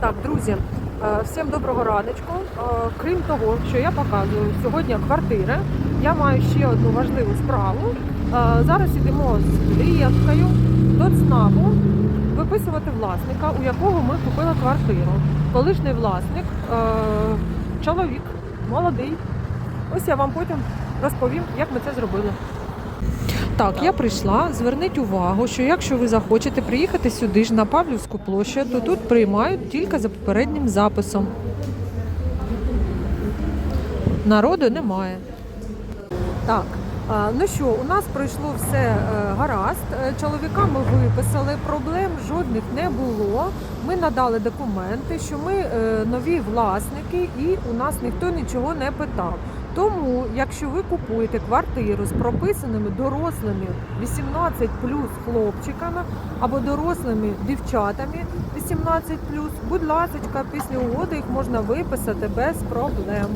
Так, друзі, е, всім доброго раночку. Е, Крім того, що я показую сьогодні квартири, я маю ще одну важливу справу. Е, Зараз йдемо з клієнткою до ЦНАПу виписувати власника, у якого ми купили квартиру. Колишній власник, чоловік, молодий. Ось я вам потім розповім, як ми це зробили. Так, я прийшла. Зверніть увагу, що якщо ви захочете приїхати сюди ж на Павлівську площу, то тут приймають тільки за попереднім записом. Народу немає. Так, ну що, у нас пройшло все е, гаразд. Е, Чоловіка ми виписали, проблем жодних не було. Ми надали документи, що ми е, нові власники і у нас ніхто нічого не питав. Тому, якщо ви купуєте квартиру з прописаними дорослими 18 плюс хлопчиками або дорослими дівчатами 18 плюс, будь ласка, після угоди їх можна виписати без проблем.